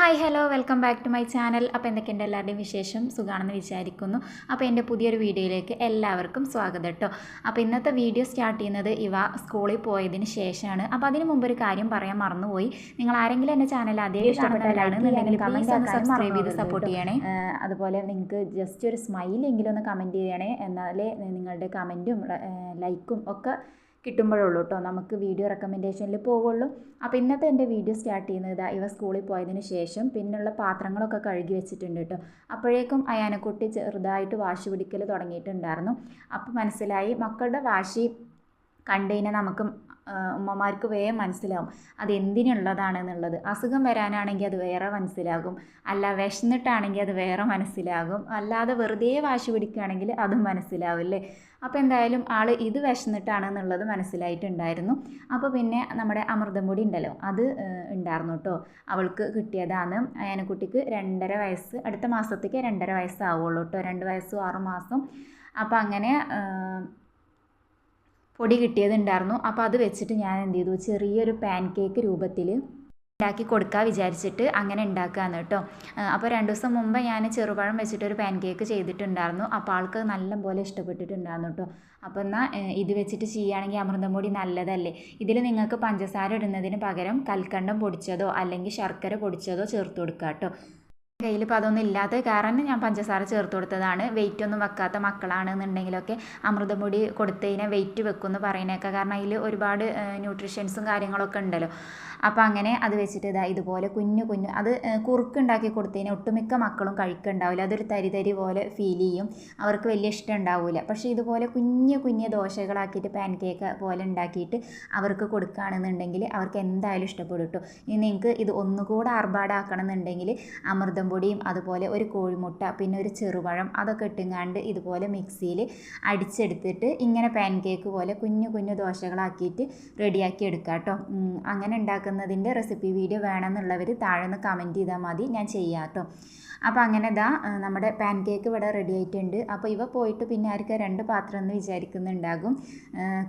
Hi hello welcome back to my channel അപ്പോൾ എന്തൊക്കെയുണ്ട് എല്ലാവരുടെയും വിശേഷം? സുഖമാണെന്ന് വിചാരിക്കുന്നു. അപ്പോൾ എന്റെ പുതിയൊരു വീഡിയോയിലേക്ക് എല്ലാവർക്കും സ്വാഗതം കേട്ടോ. അപ്പോൾ ഇന്നത്തെ വീഡിയോ സ്റ്റാർട്ട് ചെയ്യുന്നത് ഇവ സ്കൂളിൽ പോയതിന് ശേഷമാണ്. അപ്പോൾ അതിന് മുമ്പ് ഒരു കാര്യം പറയാൻ മറന്നുപോയി. നിങ്ങൾ ആരെങ്കിലും എന്റെ ചാനൽ അതേ സബ്സ്ക്രൈബ് ചെയ്ത് സപ്പോർട്ട് ചെയ്യണേ. അതുപോലെ നിങ്ങൾക്ക് ജസ്റ്റ് ഒരു സ്മൈലെങ്കിലും ഒന്ന് കമന്റ് ചെയ്യണേ. എന്നാലേ നിങ്ങളുടെ കമന്റും ലൈക്കും ഒക്കെ കിട്ടുമ്പോഴുള്ളൂ കേട്ടോ നമുക്ക് വീഡിയോ റെക്കമെൻഡേഷനിൽ പോവുള്ളൂ. അപ്പോൾ ഇന്നത്തെ എന്റെ വീഡിയോ സ്റ്റാർട്ട് ചെയ്യുന്നത് ഇവ സ്കൂളിൽ പോയതിന് ശേഷം പിന്നുള്ള പാത്രങ്ങളൊക്കെ കഴുകി വെച്ചിട്ടുണ്ട് കേട്ടോ അപ്പോഴേക്കും അയാനക്കുട്ടി ചെറുതായിട്ട് വാശി പിടിക്കൽ തുടങ്ങിയിട്ടുണ്ടായിരുന്നു. അപ്പോൾ മനസ്സിലായി മക്കളുടെ വാശി കണ്ടു കഴിഞ്ഞാൽ നമുക്ക് ഉമ്മമാർക്ക് വേഗം മനസ്സിലാവും അത് എന്തിനുള്ളതാണെന്നുള്ളത്. അസുഖം വരാനാണെങ്കിൽ അത് വേറെ മനസ്സിലാകും. അല്ല വിശന്നിട്ടാണെങ്കിൽ അത് വേറെ മനസ്സിലാകും. അല്ലാതെ വെറുതെ വാശി പിടിക്കുകയാണെങ്കിൽ അതും മനസ്സിലാവും അല്ലേ അപ്പോൾ എന്തായാലും ആൾ ഇത് വിശന്നിട്ടാണെന്നുള്ളത് മനസ്സിലായിട്ടുണ്ടായിരുന്നു. അപ്പോൾ പിന്നെ നമ്മുടെ അമൃതം പൊടി ഉണ്ടല്ലോ അത് ഉണ്ടായിരുന്നു കേട്ടോ അവൾക്ക് കിട്ടിയതാണ്. അയനക്കുട്ടിക്ക് രണ്ടര വയസ്സ് അടുത്ത മാസത്തേക്ക് രണ്ടര വയസ്സാവുള്ളൂ കേട്ടോ രണ്ട് വയസ്സും ആറുമാസം മാസം. അപ്പോൾ അങ്ങനെ പൊടി കിട്ടിയതുണ്ടായിരുന്നു. അപ്പോൾ അത് വെച്ചിട്ട് ഞാൻ എന്ത് ചെയ്തു? ചെറിയൊരു പാൻ കേക്ക് രൂപത്തിൽ ഉണ്ടാക്കി കൊടുക്കാൻ വിചാരിച്ചിട്ട് അങ്ങനെ ഉണ്ടാക്കുകയാണ് കേട്ടോ. അപ്പോൾ രണ്ട് ദിവസം മുമ്പ് ഞാൻ ചെറുപഴം വെച്ചിട്ട് ഒരു പാൻ കേക്ക് ചെയ്തിട്ടുണ്ടായിരുന്നു. അപ്പോൾ ആൾക്ക് നല്ലപോലെ ഇഷ്ടപ്പെട്ടിട്ടുണ്ടായിരുന്നു കേട്ടോ. അപ്പോൾ എന്നാൽ ഇത് വെച്ചിട്ട് ചെയ്യുകയാണെങ്കിൽ അമൃതം പൊടി നല്ലതല്ലേ? ഇതിൽ നിങ്ങൾക്ക് പഞ്ചസാര ഇടുന്നതിന് പകരം കൽക്കണ്ടം പൊടിച്ചതോ അല്ലെങ്കിൽ ശർക്കര പൊടിച്ചതോ ചേർത്ത് കൊടുക്കുക കേട്ടോ. കയ്യിൽ ഇപ്പോൾ അതൊന്നും ഇല്ലാത്ത കാരണം ഞാൻ പഞ്ചസാര ചേർത്ത് കൊടുത്തതാണ്. വെയിറ്റ് ഒന്നും വെക്കാത്ത മക്കളാണെന്നുണ്ടെങ്കിലൊക്കെ അമൃതം കൊടുത്തു കൊടുത്തതിനെ വെയിറ്റ് വെക്കുമെന്ന് പറയുന്നേക്കാം കാരണം അതിൽ ഒരുപാട് ന്യൂട്രീഷ്യൻസും കാര്യങ്ങളൊക്കെ ഉണ്ടല്ലോ. അപ്പോൾ അങ്ങനെ അത് വെച്ചിട്ട് ഇതാ ഇതുപോലെ കുഞ്ഞു കുഞ്ഞു അത് കുറുക്കുണ്ടാക്കി കൊടുത്തതിന് ഒട്ടുമിക്ക മക്കളും കഴിക്കുന്നുണ്ടാവില്ല അതൊരു തരി തരി പോലെ ഫീൽ ചെയ്യും. അവർക്ക് വലിയ ഇഷ്ടം ഉണ്ടാവില്ല പക്ഷേ ഇതുപോലെ കുഞ്ഞു കുഞ്ഞു ദോശകളാക്കിയിട്ട് പാൻ കേക്ക് പോലെ ഉണ്ടാക്കിയിട്ട് അവർക്ക് കൊടുക്കുകയാണെന്നുണ്ടെങ്കിൽ അവർക്ക് എന്തായാലും ഇഷ്ടപ്പെടും കേട്ടോ ഇനി നിങ്ങൾക്ക് ഇത് ഒന്നുകൂടെ ആർഭാടാക്കണം എന്നുണ്ടെങ്കിൽ അമൃതം പൊടിയും അതുപോലെ ഒരു കോഴിമുട്ട പിന്നെ ഒരു ചെറുപഴം അതൊക്കെ ഇട്ടുങ്ങാണ്ട് ഇതുപോലെ മിക്സിയിൽ അടിച്ചെടുത്തിട്ട് ഇങ്ങനെ പാൻ കേക്ക് പോലെ കുഞ്ഞു കുഞ്ഞു ദോശകളാക്കിയിട്ട് റെഡിയാക്കി എടുക്കുക കേട്ടോ. അങ്ങനെ ഉണ്ടാക്കുന്നതിന്റെ റെസിപ്പി വീഡിയോ വേണമെന്നുള്ളവർ താഴെ നിന്ന് കമന്റ് ചെയ്താൽ മതി ഞാൻ ചെയ്യാം കേട്ടോ. അപ്പോൾ അങ്ങനെ ഇതാ നമ്മുടെ പാൻ കേക്ക് ഇവിടെ റെഡി ആയിട്ടുണ്ട്. അപ്പോൾ ഇവ പോയിട്ട് പിന്നെ ആർക്കും രണ്ട് പാത്രം എന്ന് വിചാരിക്കുന്നുണ്ടാകും.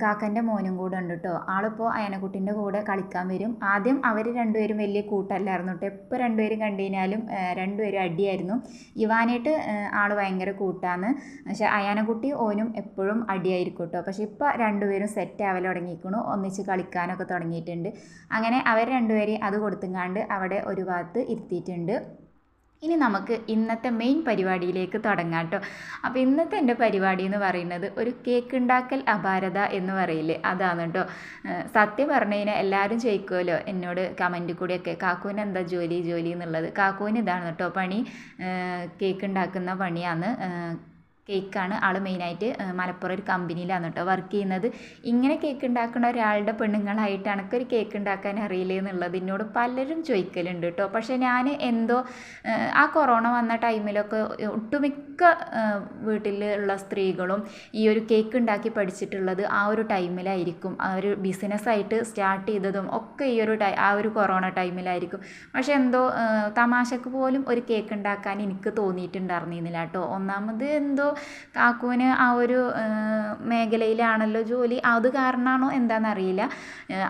കാക്കന്റെ മോനും കൂടെ ഉണ്ട് കേട്ടോ. ആളിപ്പോൾ അയനക്കുട്ടിന്റെ കൂടെ കളിക്കാൻ വരും. ആദ്യം അവർ രണ്ടുപേരും വലിയ കൂട്ടല്ലായിരുന്നു കേട്ടോ. എപ്പോൾ രണ്ടുപേരും കണ്ടു കഴിഞ്ഞാലും രണ്ടുപേരും അടിയായിരുന്നു. ഇവാനായിട്ട് ആൾ ഭയങ്കര കൂട്ടാന്ന് പക്ഷെ അയാനക്കുട്ടി ഓനും എപ്പോഴും അടിയായിരിക്കും കേട്ടോ പക്ഷെ ഇപ്പോൾ രണ്ടുപേരും സെറ്റ് ആവൽ തുടങ്ങിയിരിക്കണു. ഒന്നിച്ച് കളിക്കാനൊക്കെ തുടങ്ങിയിട്ടുണ്ട്. അങ്ങനെ അവർ രണ്ടുപേരെയും അത് കൊടുത്തുങ്ങാണ്ട് അവിടെ ഒരു ഭാഗത്ത് ഇരുത്തിയിട്ടുണ്ട്. ഇനി നമുക്ക് ഇന്നത്തെ മെയിൻ പരിപാടിയിലേക്ക് തുടങ്ങാം കേട്ടോ അപ്പോൾ ഇന്നത്തെ എന്റെ പരിപാടി എന്ന് പറയുന്നത് ഒരു കേക്ക് ഉണ്ടാക്കൽ അപാരത എന്ന് പറയില്ലേ? അതാണ് കേട്ടോ സത്യം പറഞ്ഞു കഴിഞ്ഞാൽ എല്ലാവരും ചോദിക്കുമല്ലോ എന്നോട് കമന്റ് കൂടിയൊക്കെ കാക്കൂന് എന്താ ജോലി? ജോലി എന്നുള്ളത്? കാക്കൂന് ഇതാണ് കേട്ടോ പണി. കേക്ക് ഉണ്ടാക്കുന്ന പണിയാണ്. കേക്കാണ് ആൾ മെയിനായിട്ട് മലപ്പുറം ഒരു കമ്പനിയിലാണ് കേട്ടോ വർക്ക് ചെയ്യുന്നത്. ഇങ്ങനെ കേക്ക് ഉണ്ടാക്കുന്ന ഒരാളുടെ പെണ്ണുങ്ങളായിട്ട് ഒരു കേക്ക് ഉണ്ടാക്കാൻ അറിയില്ല എന്നുള്ളത് എന്നോട് പലരും ചോദിക്കലുണ്ട് കേട്ടോ. പക്ഷേ ഞാൻ എന്തോ ആ കൊറോണ വന്ന ടൈമിലൊക്കെ ഒട്ടുമിക്ക വീട്ടിലുള്ള സ്ത്രീകളും ഈ ഒരു കേക്ക് ഉണ്ടാക്കി പഠിച്ചിട്ടുള്ളത് ആ ഒരു ടൈമിലായിരിക്കും ആ ഒരു ബിസിനസ്സായിട്ട് സ്റ്റാർട്ട് ചെയ്തതും ഒക്കെ ഈ ഒരു ടൈ ആ ഒരു കൊറോണ ടൈമിലായിരിക്കും പക്ഷേ എന്തോ തമാശക്ക് പോലും ഒരു കേക്ക് ഉണ്ടാക്കാൻ എനിക്ക് തോന്നിയിട്ടുണ്ടായിരുന്നില്ല കേട്ടോ. ഒന്നാമത് എന്തോ കാക്കുവിന് ആ ഒരു മേഖലയിലാണല്ലോ ജോലി. അത് കാരണമാണോ എന്താണെന്നറിയില്ല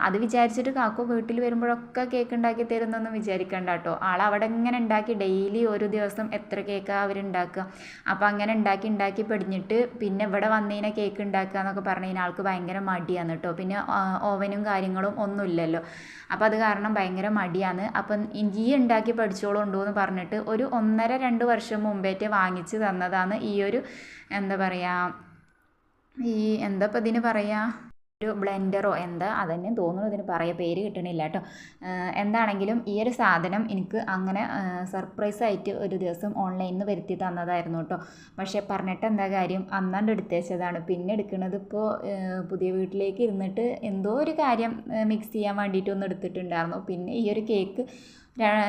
അത് വിചാരിച്ചിട്ട് കാക്കു വീട്ടിൽ വരുമ്പോഴൊക്കെ കേക്ക് ഉണ്ടാക്കി തരുന്നൊന്നും വിചാരിക്കണ്ട കേട്ടോ ആൾ അവിടെ ഇങ്ങനെ ഉണ്ടാക്കി ഡെയിലി ഒരു ദിവസം എത്ര കേക്കാണ് അവരുണ്ടാക്കുക അപ്പോൾ അങ്ങനെ ഉണ്ടാക്കി ഉണ്ടാക്കി പിടിഞ്ഞിട്ട് പിന്നെ ഇവിടെ വന്നതിനെ കേക്ക് ഉണ്ടാക്കുക എന്നൊക്കെ പറഞ്ഞു കഴിഞ്ഞാൽ ആൾക്ക് ഭയങ്കര മടിയാണ് കേട്ടോ പിന്നെ ഓവനും കാര്യങ്ങളും ഒന്നുമില്ലല്ലോ അപ്പോൾ അത് കാരണം ഭയങ്കര മടിയാണ്. അപ്പം ഈ ഉണ്ടാക്കി പഠിച്ചോളുണ്ടോ എന്ന് പറഞ്ഞിട്ട് ഒരു ഒന്നര രണ്ട് വർഷം മുമ്പേറ്റ് വാങ്ങിച്ച് തന്നതാണ് ഈ ഒരു എന്താ പറയുക ഈ എന്താ ഇപ്പം ഇതിന് പറയുക ഒരു ബ്ലെൻഡറോ എന്താ? അതന്നെ തോന്നുന്നു ഇതിന് പറയുക പേര് കിട്ടണില്ല കേട്ടോ എന്താണെങ്കിലും ഈ ഒരു സാധനം എനിക്ക് അങ്ങനെ സർപ്രൈസ് ആയിട്ട് ഒരു ദിവസം ഓൺലൈനിൽ നിന്ന് വരുത്തി തന്നതായിരുന്നു കേട്ടോ പക്ഷേ പറഞ്ഞിട്ട് എന്താ കാര്യം? അന്നാണ്ട് എടുത്തേച്ചതാണ്. പിന്നെ എടുക്കുന്നത് ഇപ്പോൾ പുതിയ വീട്ടിലേക്ക് ഇരുന്നിട്ട് എന്തോ ഒരു കാര്യം മിക്സ് ചെയ്യാൻ വേണ്ടിയിട്ട് ഒന്ന് എടുത്തിട്ടുണ്ടായിരുന്നു. പിന്നെ ഈ ഒരു കേക്ക്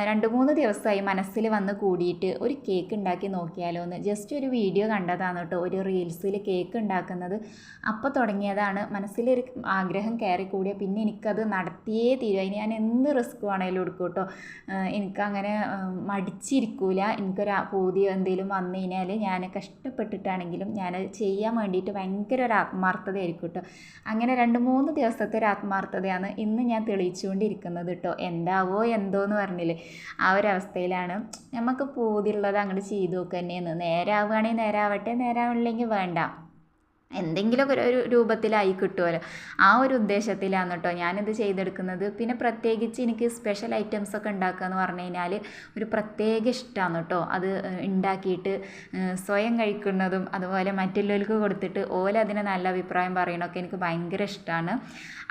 രണ്ട് മൂന്ന് ദിവസമായി മനസ്സിൽ വന്ന് കൂടിയിട്ട് ഒരു കേക്ക് ഉണ്ടാക്കി നോക്കിയാലോ എന്ന് ജസ്റ്റ് ഒരു വീഡിയോ കണ്ടതാണ് കേട്ടോ. ഒരു റീൽസിൽ കേക്ക് ഉണ്ടാക്കുന്നത്. അപ്പോൾ തുടങ്ങിയതാണ്. മനസ്സിലൊരു ആഗ്രഹം കയറി കൂടിയ പിന്നെ എനിക്കത് നടത്തിയേ തീരുക ഞാൻ എന്ത് റിസ്ക് വേണേലും എടുക്കും കേട്ടോ. എനിക്കങ്ങനെ മടിച്ചിരിക്കൂല. എനിക്കൊരു പൂതി എന്തെങ്കിലും വന്നു കഴിഞ്ഞാൽ ഞാൻ കഷ്ടപ്പെട്ടിട്ടാണെങ്കിലും ഞാൻ ചെയ്യാൻ വേണ്ടിയിട്ട് ഭയങ്കര ഒരു ആത്മാർത്ഥതയായിരിക്കും കേട്ടോ. അങ്ങനെ രണ്ട് മൂന്ന് ദിവസത്തെ ഒരു ആത്മാർത്ഥതയാണ് ഇന്ന് ഞാൻ തെളിയിച്ചുകൊണ്ടിരിക്കുന്നത് കേട്ടോ. എന്താവോ എന്തോ എന്ന് പറഞ്ഞിട്ട് പറഞ്ഞില്ലേ? ആ ഒരു അവസ്ഥയിലാണ് നമുക്ക് പൂതിയുള്ളത് അങ്ങോട്ട് ചെയ്തു നോക്കുക തന്നെയെന്ന്. നേരാവുകയാണെങ്കിൽ നേരാവട്ടെ നേരാവില്ലെങ്കിൽ വേണ്ട. എന്തെങ്കിലുമൊക്കെ ഒരു രൂപത്തിലായി കിട്ടുമല്ലോ. ആ ഒരു ഉദ്ദേശത്തിലാണ് കേട്ടോ ഞാനിത് ചെയ്തെടുക്കുന്നത്. പിന്നെ പ്രത്യേകിച്ച് എനിക്ക് സ്പെഷ്യൽ ഐറ്റംസ് ഒക്കെ ഉണ്ടാക്കുക എന്ന് പറഞ്ഞു കഴിഞ്ഞാൽ ഒരു പ്രത്യേക ഇഷ്ടമാണ് കേട്ടോ അത് ഉണ്ടാക്കിയിട്ട് സ്വയം കഴിക്കുന്നതും അതുപോലെ മറ്റുള്ളവർക്ക് കൊടുത്തിട്ട് ഓല അതിന് നല്ല അഭിപ്രായം പറയണമൊക്കെ എനിക്ക് ഭയങ്കര ഇഷ്ടമാണ്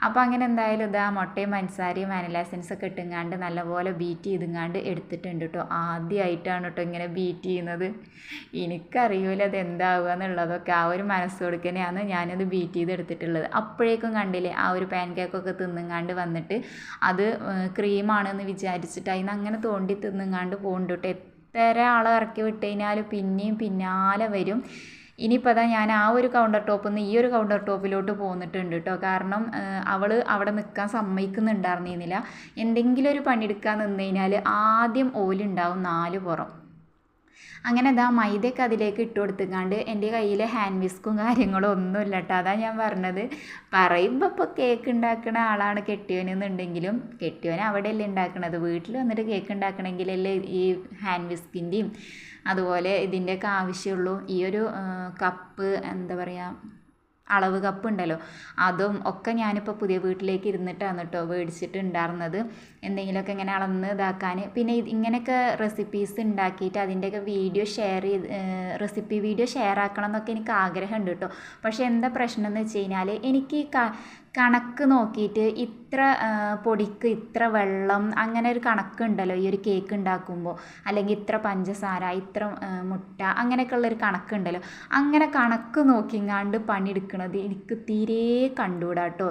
അപ്പോൾ അങ്ങനെ എന്തായാലും ഇതാ മുട്ടയും പഞ്ചസാരയും മാനലാസൻസ് ഒക്കെ ഇട്ടുങ്ങാണ്ട് നല്ലപോലെ ബീറ്റ് ചെയ്തുങ്ങാണ്ട് എടുത്തിട്ടുണ്ട് കേട്ടോ ആദ്യമായിട്ടാണ് കേട്ടോ ഇങ്ങനെ ബീറ്റ് ചെയ്യുന്നത്. എനിക്കറിയൂല അത് എന്താവുക എന്നുള്ളതൊക്കെ ആ ഒരു മനസ്സോടുക്ക് തന്നെയാണ് ഞാനത് ബീറ്റ് ചെയ്ത് എടുത്തിട്ടുള്ളത് അപ്പോഴേക്കും കണ്ടില്ലേ ആ ഒരു പാൻ കേക്കൊക്കെ തിന്നുങ്ങാണ്ട് വന്നിട്ട് അത് ക്രീമാണെന്ന് വിചാരിച്ചിട്ട് അതിന് അങ്ങനെ തോണ്ടി തിന്നുങ്ങാണ്ട് പോകുന്നുണ്ട് കേട്ടോ. എത്ര ആളെ ഇറക്കി വിട്ട് കഴിഞ്ഞാൽ പിന്നെയും പിന്നാലെ വരും. ഇനിയിപ്പോൾ അതാ ഞാൻ ആ ഒരു കൗണ്ടർ ടോപ്പിൽ നിന്ന് ഈ ഒരു കൗണ്ടർ ടോപ്പിലോട്ട് പോന്നിട്ടുണ്ട് കേട്ടോ. കാരണം അവൾ അവിടെ നിൽക്കാൻ സമ്മതിക്കുന്നുണ്ടായിരുന്നില്ല. എന്തെങ്കിലും ഒരു പണിയെടുക്കാൻ നിന്ന് കഴിഞ്ഞാൽ ആദ്യം ഓലുണ്ടാവും നാല് പുറം. അങ്ങനെ അതാ മൈദയൊക്കെ അതിലേക്ക് ഇട്ട് കൊടുത്തുങ്ങാണ്ട് എന്റെ കയ്യിൽ ഹാൻഡ് വിസ്കും കാര്യങ്ങളും ഒന്നുമില്ല കേട്ടോ. അതാ ഞാൻ പറഞ്ഞത്. പറയുമ്പോൾ ഇപ്പോൾ കേക്ക് ഉണ്ടാക്കുന്ന ആളാണ് കെട്ടിയവനെന്നുണ്ടെങ്കിലും കെട്ടിയവൻ അവിടെയല്ലേ ഉണ്ടാക്കണത് വീട്ടിൽ വന്നിട്ട് കേക്ക് ഉണ്ടാക്കണമെങ്കിലല്ലേ ഈ ഹാൻഡ് വിസ്കിന്റെയും അതുപോലെ ഇതിന്റെയൊക്കെ ആവശ്യമുള്ളൂ ഈ ഒരു കപ്പ് എന്താ പറയുക അളവ് കപ്പ് ഉണ്ടല്ലോ. അതും ഒക്കെ ഞാനിപ്പോൾ പുതിയ വീട്ടിലേക്ക് ഇരുന്നിട്ടാണ് കേട്ടോ മേടിച്ചിട്ടുണ്ടായിരുന്നത് എന്തെങ്കിലുമൊക്കെ ഇങ്ങനെ അളന്ന് ഇതാക്കാൻ പിന്നെ ഇങ്ങനെയൊക്കെ റെസിപ്പീസ് ഉണ്ടാക്കിയിട്ട് അതിന്റെയൊക്കെ വീഡിയോ ഷെയർ ചെയ്ത് റെസിപ്പി വീഡിയോ ഷെയർ ആക്കണം എന്നൊക്കെ എനിക്ക് ആഗ്രഹമുണ്ട് കേട്ടോ പക്ഷേ എന്താ പ്രശ്നം എന്ന് വെച്ച് കഴിഞ്ഞാൽ എനിക്ക് കണക്ക് നോക്കിയിട്ട് ഇത്ര പൊടിക്ക് ഇത്ര വെള്ളം അങ്ങനെ ഒരു കണക്കുണ്ടല്ലോ ഈ ഒരു കേക്ക് ഉണ്ടാക്കുമ്പോൾ അല്ലെങ്കിൽ ഇത്ര പഞ്ചസാര ഇത്ര മുട്ട അങ്ങനെയൊക്കെ ഉള്ളൊരു കണക്കുണ്ടല്ലോ. അങ്ങനെ കണക്ക് നോക്കിങ്ങാണ്ട് പണിയെടുക്കണത് എനിക്ക് തീരെ കണ്ടുകൂടാ കേട്ടോ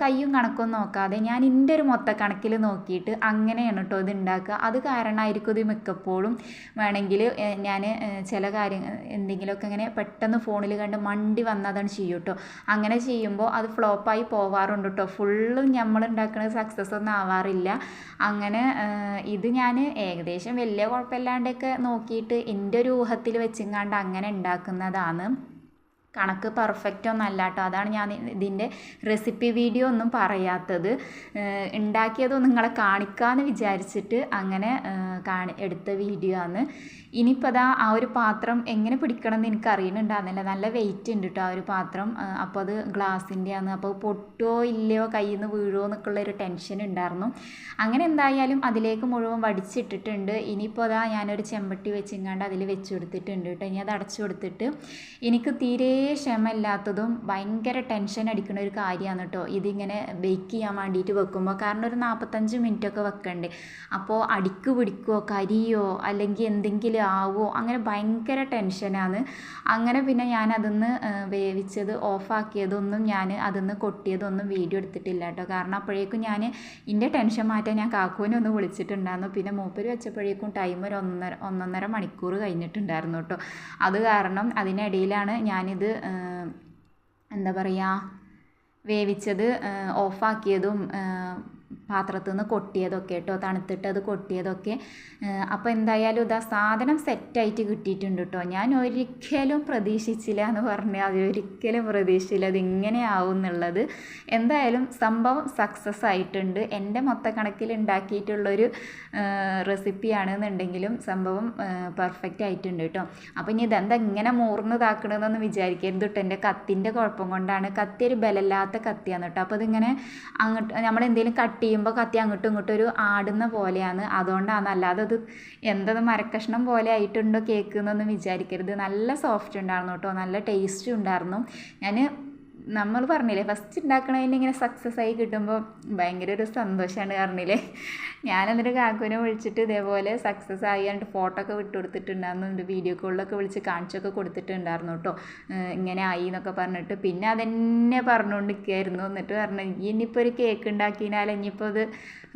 കയ്യും കണക്കൊന്നും നോക്കാതെ ഞാൻ എന്റെ ഒരു മൊത്ത കണക്കിൽ നോക്കിയിട്ട് അങ്ങനെയാണ് കേട്ടോ ഇത് ഉണ്ടാക്കുക അത് കാരണമായിരിക്കും ഇത് മിക്കപ്പോഴും വേണമെങ്കിൽ ഞാൻ ചില കാര്യം എന്തെങ്കിലുമൊക്കെ ഇങ്ങനെ പെട്ടെന്ന് ഫോണിൽ കണ്ട് മണ്ടി വന്നതാണ് ചെയ്യും കേട്ടോ അങ്ങനെ ചെയ്യുമ്പോൾ അത് ഫ്ലോപ്പായി പോവാറുണ്ട് കേട്ടോ ഫുള്ളും നമ്മൾ ഉണ്ടാക്കുന്നത് സക്സസ് ഒന്നും ആവാറില്ല. അങ്ങനെ ഇത് ഞാൻ ഏകദേശം വലിയ കുഴപ്പമില്ലാണ്ടൊക്കെ നോക്കിയിട്ട് എന്റെ ഒരു ഊഹത്തിൽ വെച്ചെങ്ങാണ്ട് അങ്ങനെ ഉണ്ടാക്കുന്നതാണ് കണക്ക് പെർഫെക്റ്റ് ഒന്നും അല്ല കേട്ടോ അതാണ് ഞാൻ ഇതിന്റെ റെസിപ്പി വീഡിയോ ഒന്നും പറയാത്തത്. ഉണ്ടാക്കിയതൊന്നും നിങ്ങളെ കാണിക്കാമെന്ന് വിചാരിച്ചിട്ട് അങ്ങനെ കാണി എടുത്ത വീഡിയോ ആണ്. ഇനിയിപ്പോൾ അതാ ആ ഒരു പാത്രം എങ്ങനെ പിടിക്കണം എന്ന് എനിക്ക് അറിയുന്നുണ്ടായിരുന്നില്ല നല്ല വെയിറ്റ് ഉണ്ട് കേട്ടോ ആ ഒരു പാത്രം. അപ്പോൾ അത് ഗ്ലാസിന്റെ ആണ് അപ്പോൾ പൊട്ടോ ഇല്ലയോ കയ്യിൽ നിന്ന് വീഴുമോ എന്നൊക്കെയുള്ള ഒരു ടെൻഷൻ ഉണ്ടായിരുന്നു അങ്ങനെ എന്തായാലും അതിലേക്ക് മുഴുവൻ വടിച്ചിട്ടിട്ടുണ്ട്. ഇനിയിപ്പോൾ അതാ ഞാനൊരു ചെമ്പട്ടി വെച്ചിങ്ങാണ്ട് അതിൽ വെച്ച് കൊടുത്തിട്ടുണ്ട് കേട്ടോ ഇനി അത് അടച്ചു കൊടുത്തിട്ട് എനിക്ക് തീരെ ക്ഷമയില്ലാത്തതും ഭയങ്കര ടെൻഷൻ അടിക്കുന്ന ഒരു കാര്യമാണ് കേട്ടോ ഇതിങ്ങനെ ബേക്ക് ചെയ്യാൻ വേണ്ടിയിട്ട് വെക്കുമ്പോൾ കാരണം ഒരു നാൽപ്പത്തഞ്ച് മിനിറ്റൊക്കെ വെക്കണ്ടേ. അപ്പോൾ അടിക്ക് പിടിക്കുമോ കരിയോ അല്ലെങ്കിൽ എന്തെങ്കിലും ആവോ അങ്ങനെ ഭയങ്കര ടെൻഷനാണ് അങ്ങനെ പിന്നെ ഞാൻ അതിന്ന് വേവിച്ചത് ഓഫാക്കിയതൊന്നും ഞാൻ അതിന്ന് കൊട്ടിയതൊന്നും വീഡിയോ എടുത്തിട്ടില്ല കേട്ടോ കാരണം അപ്പോഴേക്കും ഞാൻ എന്റെ ടെൻഷൻ മാറ്റാൻ ഞാൻ കാക്കുവിനെ ഒന്ന് വിളിച്ചിട്ടുണ്ടായിരുന്നു. പിന്നെ മൂപ്പര് വെച്ചപ്പോഴേക്കും ടൈം ഒരു ഒന്നര ഒന്നൊന്നര മണിക്കൂർ കഴിഞ്ഞിട്ടുണ്ടായിരുന്നു കേട്ടോ അത് കാരണം അതിനിടയിലാണ് ഞാനിത് എന്താ പറയുക വേവിച്ചത് ഓഫാക്കിയതും പാത്രത്തിൽ നിന്ന് കൊട്ടിയതൊക്കെ കേട്ടോ തണുത്തിട്ട് അത് കൊട്ടിയതൊക്കെ അപ്പോൾ എന്തായാലും ഇതാ സാധനം സെറ്റായിട്ട് കിട്ടിയിട്ടുണ്ട് കേട്ടോ ഞാൻ ഒരിക്കലും പ്രതീക്ഷിച്ചില്ല എന്ന് പറഞ്ഞാൽ അത് ഒരിക്കലും പ്രതീക്ഷിച്ചില്ല അത് ഇങ്ങനെ ആവും എന്നുള്ളത്. എന്തായാലും സംഭവം സക്സസ് ആയിട്ടുണ്ട്. എന്റെ മൊത്തക്കണക്കിൽ ഉണ്ടാക്കിയിട്ടുള്ളൊരു റെസിപ്പിയാണെന്നുണ്ടെങ്കിലും സംഭവം പെർഫെക്റ്റ് ആയിട്ടുണ്ട് കേട്ടോ അപ്പോൾ ഇനി ഇതെന്താ ഇങ്ങനെ മൂർന്നതാക്കണമെന്നൊന്ന് വിചാരിക്കരുത് കേട്ടോ എന്റെ കത്തിന്റെ കുഴപ്പം കൊണ്ടാണ്. കത്തി ഒരു ബലമില്ലാത്ത കത്തിയാണ് കേട്ടോ അപ്പോൾ അതിങ്ങനെ അങ്ങോട്ട് നമ്മളെന്തെങ്കിലും കട്ട് ചെയ്യുമ്പോൾ കത്തി അങ്ങോട്ടും ഇങ്ങോട്ടും ഒരു ആടുന്ന പോലെയാണ്. അതുകൊണ്ടാണ് അല്ലാതെ അത് എന്തത് മരക്കഷ്ണം പോലെ ആയിട്ടുണ്ടോ കേക്ക് എന്നൊന്നും വിചാരിക്കരുത്. നല്ല സോഫ്റ്റ് ഉണ്ടായിരുന്നു കേട്ടോ. നല്ല ടേസ്റ്റും ഉണ്ടായിരുന്നു. ഞാൻ നമ്മൾ പറഞ്ഞില്ലേ ഫസ്റ്റ് ഉണ്ടാക്കണതിന് ഇങ്ങനെ സക്സസ് ആയി കിട്ടുമ്പോൾ ഭയങ്കര ഒരു സന്തോഷമാണ് പറഞ്ഞില്ലേ. എന്നിട്ട് കാക്കുവിനെ വിളിച്ചിട്ട് ഇതേപോലെ സക്സസ് ആയി എന്നിട്ട് ഫോട്ടോ ഒക്കെ വിട്ടു കൊടുത്തിട്ടുണ്ടായിരുന്നു. വീഡിയോ കോളിലൊക്കെ വിളിച്ച് കാണിച്ചൊക്കെ കൊടുത്തിട്ടുണ്ടായിരുന്നു കേട്ടോ ഇങ്ങനെ ആയി എന്നൊക്കെ പറഞ്ഞിട്ട് പിന്നെ അതെന്നെ പറഞ്ഞുകൊണ്ടിരിക്കുകയായിരുന്നു എന്നിട്ട് പറഞ്ഞു ഇനിയിപ്പോൾ ഒരു കേക്ക് ഉണ്ടാക്കിയാൽ ഇനിയിപ്പോൾ അത്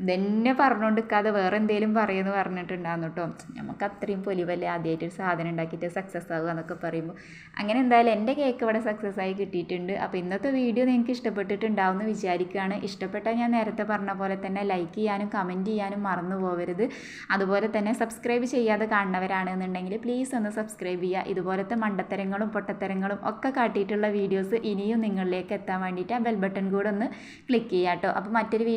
ഇതന്നെ പറഞ്ഞുകൊണ്ടിരിക്കാതെ വേറെ എന്തെങ്കിലും പറയുമെന്ന് പറഞ്ഞിട്ടുണ്ടാകുന്നു കേട്ടോ നമുക്ക് അത്രയും പൊലിവല്ലേ ആദ്യമായിട്ട് ഒരു സാധനം ഉണ്ടാക്കിയിട്ട് സക്സസ് ആകുക എന്നൊക്കെ പറയുമ്പോൾ അങ്ങനെ എന്തായാലും എന്റെ കേക്ക് ഇവിടെ സക്സസ് ആയി കിട്ടിയിട്ടുണ്ട്. അപ്പോൾ ഇന്നത്തെ വീഡിയോ നിങ്ങൾക്ക് ഇഷ്ടപ്പെട്ടിട്ടുണ്ടാവും എന്ന് വിചാരിക്കുകയാണ്. ഇഷ്ടപ്പെട്ടാൽ ഞാൻ നേരത്തെ പറഞ്ഞ പോലെ തന്നെ ലൈക്ക് ചെയ്യാനും കമന്റ് ചെയ്യാനും മറന്നു പോകരുത് അതുപോലെ തന്നെ സബ്സ്ക്രൈബ് ചെയ്യാതെ കാണുന്നവരാണെന്നുണ്ടെങ്കിൽ പ്ലീസ് ഒന്ന് സബ്സ്ക്രൈബ് ചെയ്യുക. ഇതുപോലത്തെ മണ്ടത്തരങ്ങളും പൊട്ടത്തരങ്ങളും ഒക്കെ കാട്ടിയിട്ടുള്ള വീഡിയോസ് ഇനിയും നിങ്ങളിലേക്ക് എത്താൻ വേണ്ടിയിട്ട് ആ ബെൽ ബട്ടൺ കൂടെ ഒന്ന് ക്ലിക്ക് ചെയ്യാം കേട്ടോ അപ്പോൾ മറ്റൊരു വീഡിയോ